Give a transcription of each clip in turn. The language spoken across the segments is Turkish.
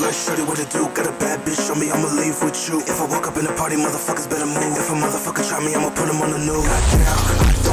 Like shorty, what it do? Got a bad bitch, show me I'ma leave with you. If I walk up in the party, motherfuckers better move. If a motherfucker try me, I'ma put him on the news. Goddamn,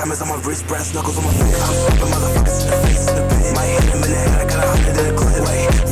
diamonds on my wrist, brass knuckles on my fist. I'm slapping motherfuckers in the face in the pit. Hit him in the head, I got a hundred in the clip. Wait,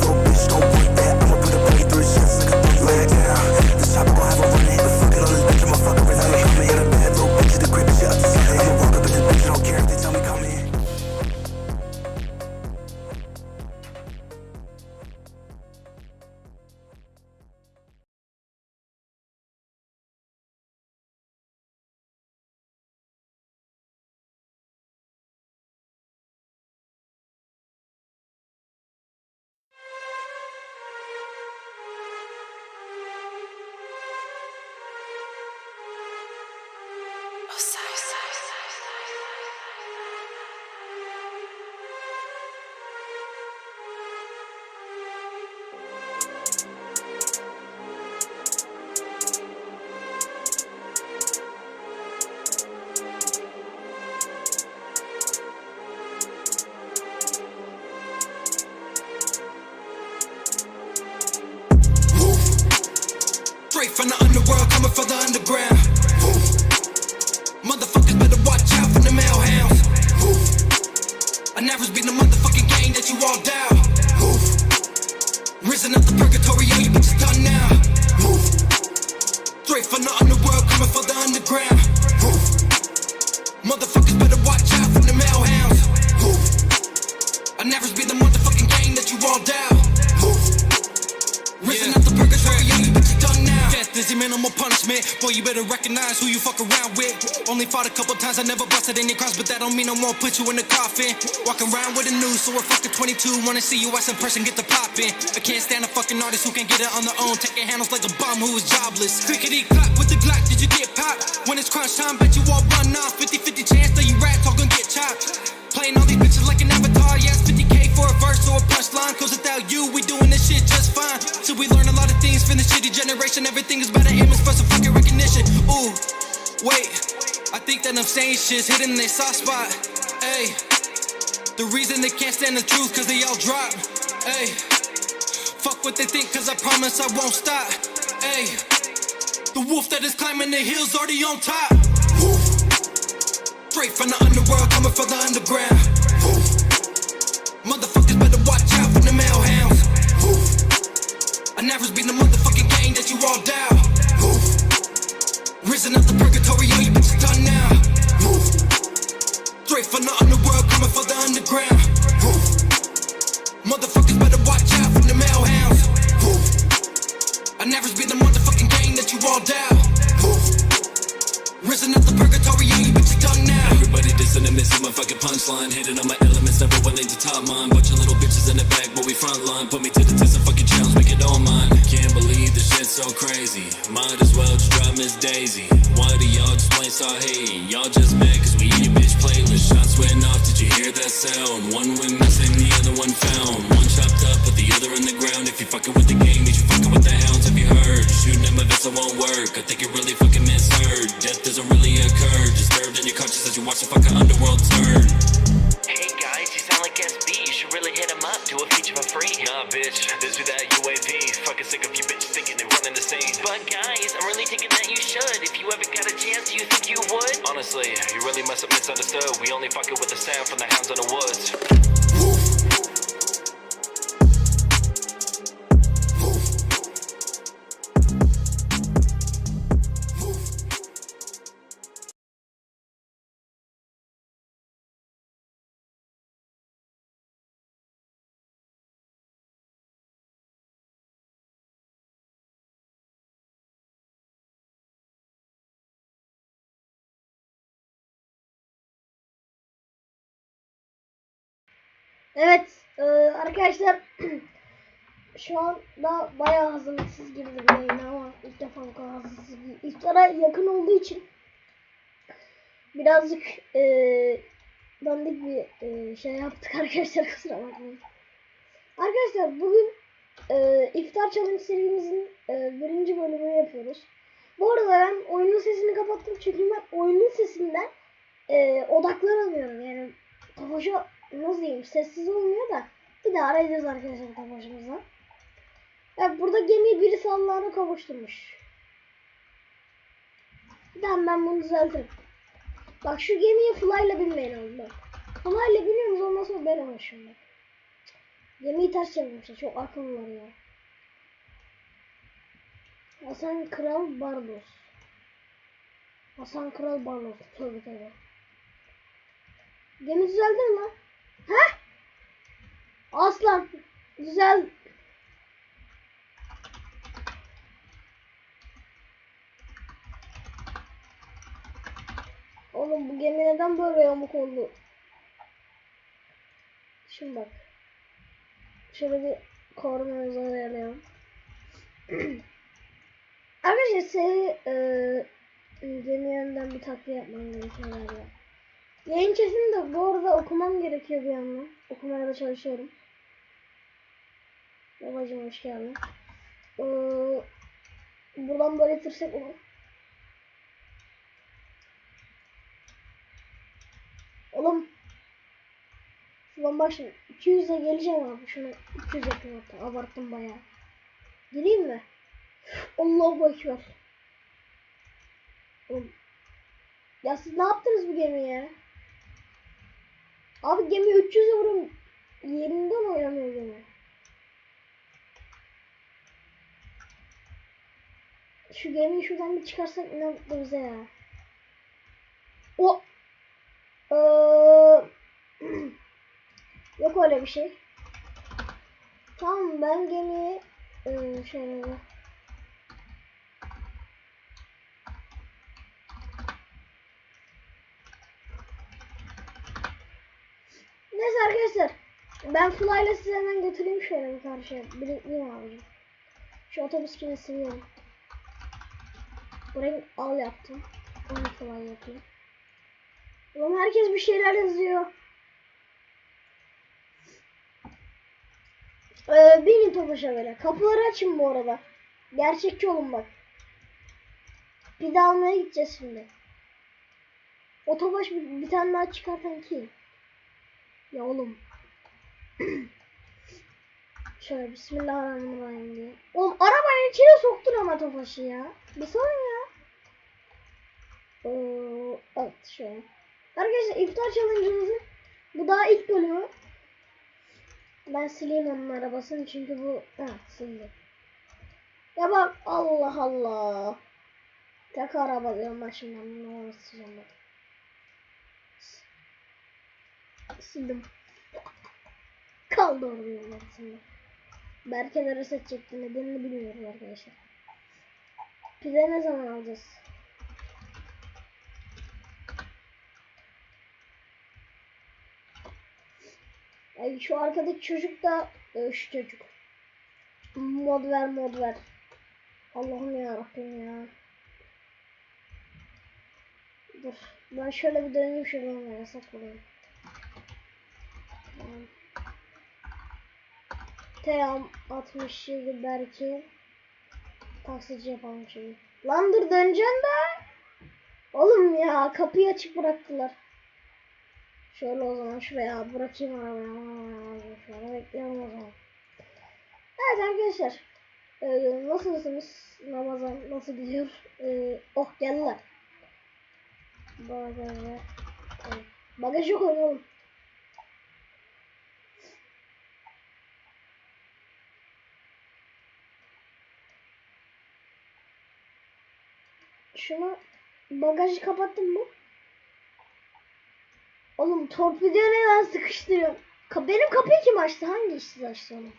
Motherfuckers better watch out for the mail hounds. I never been the motherfucking game that you all down. Minimal punishment. Boy, you better recognize who you fuck around with. Only fought a couple times, I never busted any crimes, but that don't mean I won't put you in the coffin. Walking around with a noose, so a fucking 22. Wanna see you as in person, get the poppin'. I can't stand a fucking artist who can't get it on their own. Taking handles like a bum who is jobless. Clickety clap with the Glock, did you get popped? When it's crunch time, bet you all run off. 50 50 chance that you rats all gonna get chopped. I'm saying shit's hitting their soft spot. Hey, the reason they can't stand the truth, cause they all drop. Hey, fuck what they think, cause I promise I won't stop. Hey, the wolf that is climbing the hills already on top. Straight from the underworld, coming for the underground. Motherfuckers better watch out for the mail hounds. I never been the motherfucking gang that you all down. Risen up the purgatory, all you bitches done now. Straight from the underworld, coming for the underground. Motherfuckers better watch out for the mail hounds. I never been the motherfucking gang that you all down. Risen up the purgatory, yeah, you bitches done now. Everybody dissing and missing my fucking punchline. Hitting on my elements, never willing to top mine. Bunch of little bitches in the back, but we front line. Put me to the test and fucking challenge, make it all mine. Can't believe so crazy. Might as well just drop Miss Daisy. Why do y'all just plain start hating? Y'all just mad cause we in your bitch playlist. Shots went off, did you hear that sound? One went missing, the other one found. One chopped up, but the other in the ground. If you fucking with the game, means you fucking with the hounds. Have you heard? Shooting at my vessel won't work. I think you really fucking misheard. Death doesn't really occur. Disturbed in your conscience as you watch the fucking underworld turn. Hey guys, you sound like SB. You should really hit him up. Do a feature for free. Nah, bitch, this be that should. If you ever got a chance, do you think you would? Honestly, you really must have misunderstood. We only fucking with the sound from the hounds of the woods. Evet e, arkadaşlar şu anda bayağı hazırlıksız girdim yayına ama ilk defa bu kadar hazırlıksız. İftara yakın olduğu için birazcık e, dandik bir e, şey yaptık arkadaşlar kusura bakmayın. Arkadaşlar bugün e, iftar challenge serimizin e, birinci bölümünü yapıyoruz. Bu arada ben oyunun sesini kapattım çünkü ben oyunun sesinden e, odaklanamıyorum yani Tofaş'a nasıl diyeyim sessiz olmuyor da daha arayacağız arkadaşlar Tofaş'ımıza. Evet burada gemiyi birisi Allah'ına kavuşturmuş. Tamam ben bunu düzeltirim. Bak şu gemiye fly ile binmeyin oğlum bak. Fly ile biniyorsunuz ondan sonra ben uğraşıyorum bak. Gemiyi ters çevirmişler çok akıllılar ya. Hasan Kral Barlos. Hasan Kral Barlos. Tövbe tövbe. Gemi düzeldi mi? He? Aslan. Güzel. Oğlum bu gemi neden böyle yamuk oldu? Şimdi bak. Şöyle bir kornamızı ayarlayalım. Arkadaşlar seni e, gemi yönden bir takviye yapmam gerekiyor. Yayın sesini de bu arada okumam gerekiyor bir yandan. Okumaya da çalışıyorum. Babacım hoş geldin. Ee, buradan böyle tırsek olur. Oğlum. Şuradan bak şimdi. 200'e geleceğim abi. Şunu 200 yapayım hatta. Abarttım bayağı. Gireyim mi? Allahu Ekber. Ya siz ne yaptınız bu gemiye? Abi gemi 300'e vurun. Yerinden oynamıyor gemi. Şu gemiyi şuradan bir çıkarsak ne mutlu bize ya. O. Ee, Yok öyle bir şey. Tamam ben gemiyi ee, şöyle bir- Neyse arkadaşlar. Ben Fly'la size hemen götüreyim şöyle bir karşıya. Biriktireyim abicim. Şu otobüs kimi siliyorum. Burayı al yaptım. Onu Fly yapayım. Ulan herkes bir şeyler yazıyor. Ee, binin Tofaş'a böyle. Kapıları açın bu arada. Gerçekçi olun bak. Bir de almaya gideceğiz şimdi. O Tofaş bir, bir tane daha çıkartan kim? Ya oğlum. Şöyle bismillahirrahmanirrahim diye. Oğlum arabanın içine soktun ama Tofaş'ı ya. Bir sorun ya. Ee, evet şöyle. Arkadaşlar iftar challenge'ımızın bu daha ilk bölümü. Ben sileyim onun arabasını çünkü bu ha sildi. Ya bak Allah Allah. Tek araba diyorum ben şimdi sileceğim bak. Sildim. Kaldı orada arasında. Berke de reset çekti nedenini bilmiyorum arkadaşlar. Pide ne zaman alacağız? Ay şu arkadaki çocuk da e, şu çocuk. Mod ver mod ver. Allah'ım ya Rabbim ya. Dur. Ben şöyle bir döneyim şuradan da yasak bulayım. Tamam. Team 67 belki taksici yapalım şimdi. Lan dur döneceksin de. Oğlum ya kapıyı açık bıraktılar. Şöyle o zaman şuraya bırakayım arabayı. Şöyle bekliyorum o zaman. Evet arkadaşlar. Ee, nasılsınız? Ramazan nasıl gidiyor? Ee, oh geldiler. Bagaja. Evet. Bagaj Şunu bagajı kapattın mı? Oğlum torpidoya neden sıkıştırıyorum? Ka- benim kapıyı kim açtı? Hangi işsiz açtı onu?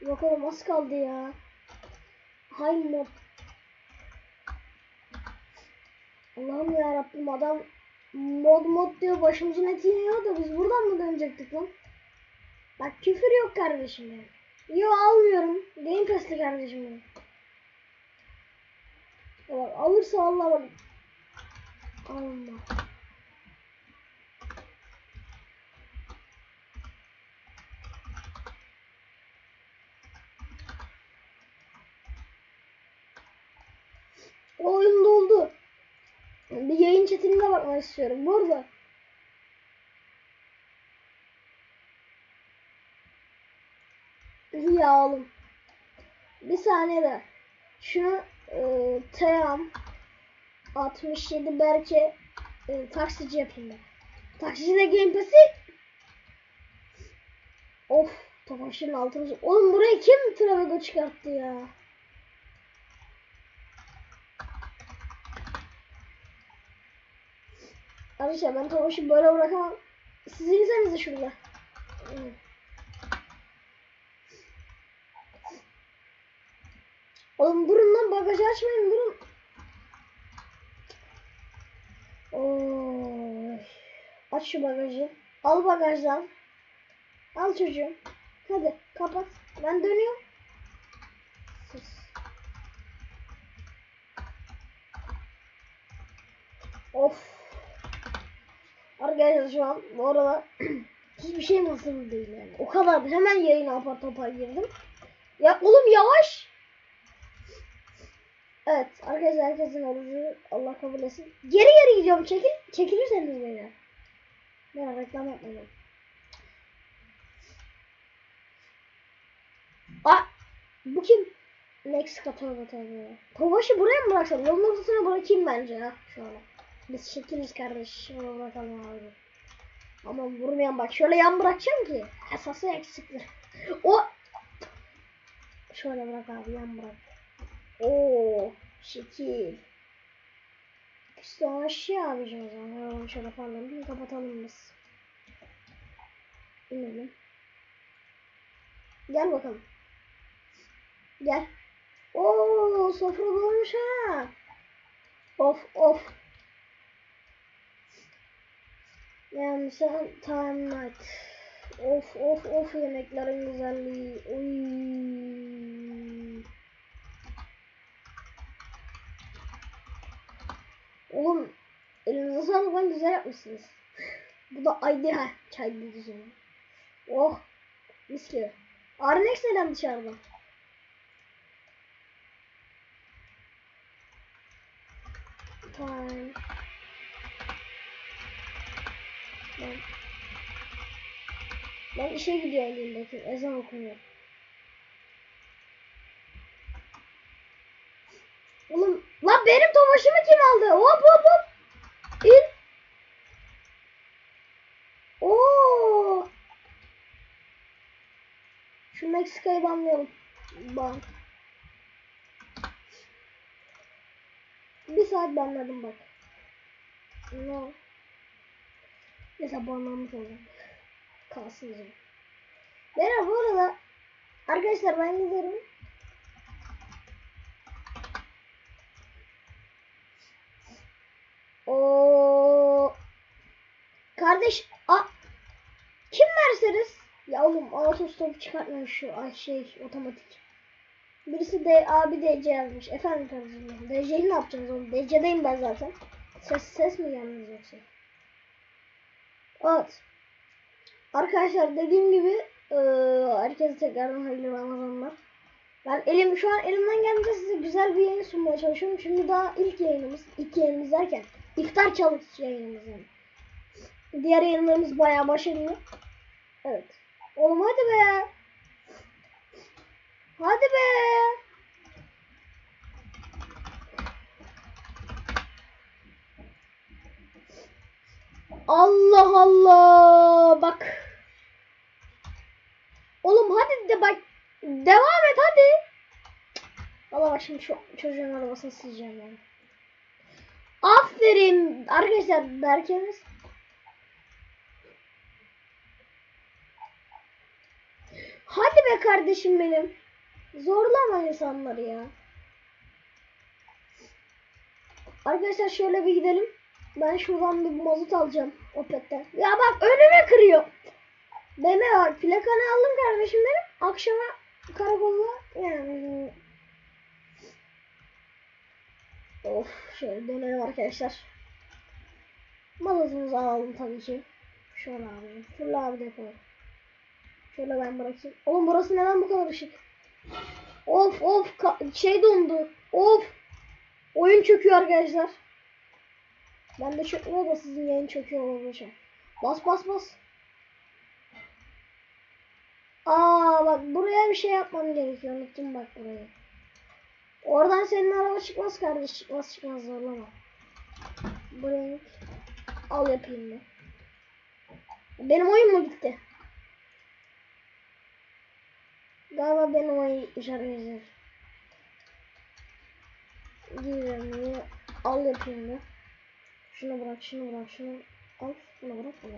Yok oğlum az kaldı ya. Hay mod. Allah'ım ya Rabbim adam mod mod diyor başımızın etini yiyor da biz buradan mı dönecektik lan? Bak küfür yok kardeşim ya. Yo almıyorum. Game Pass'li kardeşim. Ya bak alırsa Allah bak. Alma. Oyun doldu. Bir yayın chatine bakmak istiyorum. Burada. Ya oğlum. Bir saniye de. Şunu e, Teyam 67 Berke e, taksici yapayım ben. Taksici de Game Pass'i Of Tofaş'ın altını Oğlum buraya kim Travigo çıkarttı ya? Arkadaşlar ben Tofaş'ı böyle bırakamam. Siz insenize şurada. Oğlum durun lan bagajı açmayın durun. Oy. Aç şu bagajı. Al bagajdan. Al çocuğum. Hadi kapat. Ben dönüyorum. Sus. Of. Arkadaşlar şu an bu arada hiçbir şey nasıl değil yani. O kadar hemen yayına apar topar girdim. Ya oğlum yavaş. Evet arkadaşlar herkesin orucu Allah kabul etsin. Geri geri gidiyorum çekil. Çekilirseniz beyler. Ben reklam yapmadım. Aa bu kim? Meksika tövbe tövbe. Tovaşı buraya mı bıraksam? Yolun ortasına bırakayım bence ya şu an. Biz çekiliz kardeş. Şunu bırakalım abi. Ama vurmayan bak şöyle yan bırakacağım ki. Esası eksiktir. O Şöyle bırak abi yan bırak. Oo, şekil. İşte o aşağı abicim o zaman. Şöyle bir kapatalım biz. İnelim. Gel bakalım. Gel. Oo, sofra dolmuş ha. Of of. Yani sen time night. Of of of yemeklerin güzelliği. Uy. Oğlum elinize sağlık lan güzel yapmışsınız. Bu da ha çay düzünü. Oh mis gibi. Arnex neden dışarıda? Time. Ben, ben işe gidiyorum elimdeki ezan okunuyor. Oğlum lan benim tomaşımı kim aldı? Hop hop hop. İn. Oo. Şu Meksika'yı banlayalım. Ban. Bir saat banladım bak. No. Neyse banlanmış olacak. Kalsın o zaman. Merhaba bu arada. Arkadaşlar ben giderim. O kardeş a kim Mercedes? Ya oğlum autostop çıkartmamış şu ay şey otomatik. Birisi de abi DC yazmış. Efendim kardeşim. DC'yi ne yapacağız oğlum? DC'deyim ben zaten. Ses ses mi gelmez yoksa? Evet. Arkadaşlar dediğim gibi eee herkese tekrardan hayırlı Ramazanlar. Ben elim şu an elimden geldiğince size güzel bir yayın sunmaya çalışıyorum. Şimdi daha ilk yayınımız, ilk yayınımız derken iftar challenge yayınımız yani. Diğer yayınlarımız bayağı başarılı. Evet. Oğlum hadi be. Hadi be. Allah Allah. Bak. Oğlum hadi de bak. Devam et hadi. Allah bak şimdi şu çocuğun arabasını sileceğim yani. Aferin. Arkadaşlar Berke'miz. Hadi be kardeşim benim. Zorlama insanları ya. Arkadaşlar şöyle bir gidelim. Ben şuradan bir mazot alacağım Opet'ten. Ya bak önüme kırıyor. Meme var. Plakanı aldım kardeşim benim. Akşama karakolla yani. Of şöyle dönelim arkadaşlar. Mazotumuzu alalım tabii ki. Şöyle abi. Şöyle abi de yapalım. Şöyle ben bırakayım. Oğlum burası neden bu kadar ışık? Of of şey dondu. Of. Oyun çöküyor arkadaşlar. Ben de çökmüyor da sizin yayın çöküyor olacak. Bas bas bas. Aa bak buraya bir şey yapmam gerekiyor. Unuttum bak burayı. Oradan senin araba çıkmaz kardeş. Çıkmaz çıkmaz zorlama. Buraya al yapayım ben. Benim oyun mu bitti? Galiba benim oyun işaretler. Girelim al yapayım ben. Şunu bırak, şunu bırak, şunu al, şunu bırak, bunu.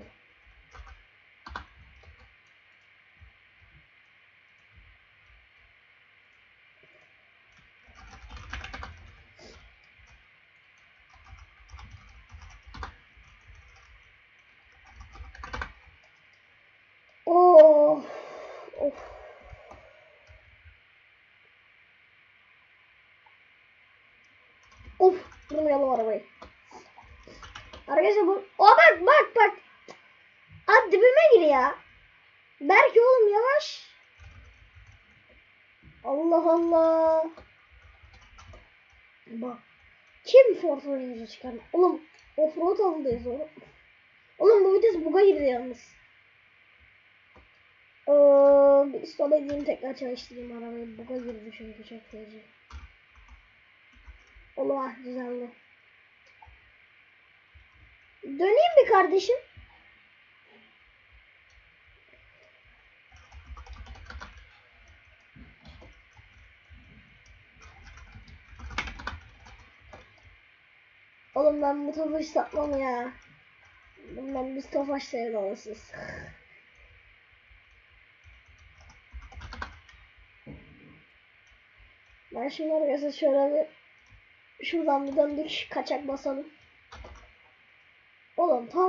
Oh, of. Of, durmayalım arabayı. Arkadaşlar bu... O bak bak bak. At dibime gir ya. Belki oğlum yavaş. Allah Allah. Bak. Kim Ford Ranger'ı çıkar? Oğlum offroad alındayız oğlum. Oğlum bu vites buga girdi yalnız. Ee, stop edeyim tekrar çalıştırayım arabayı. Buga girdi çünkü çok feci. Oğlum ah güzeldi. Döneyim bir kardeşim. Oğlum ben bu tofaş satmam ya. Ben biz tofaş sevdalısız. Ben şimdi arkadaşlar şöyle bir şuradan bir döndük kaçak basalım. Oğlum tam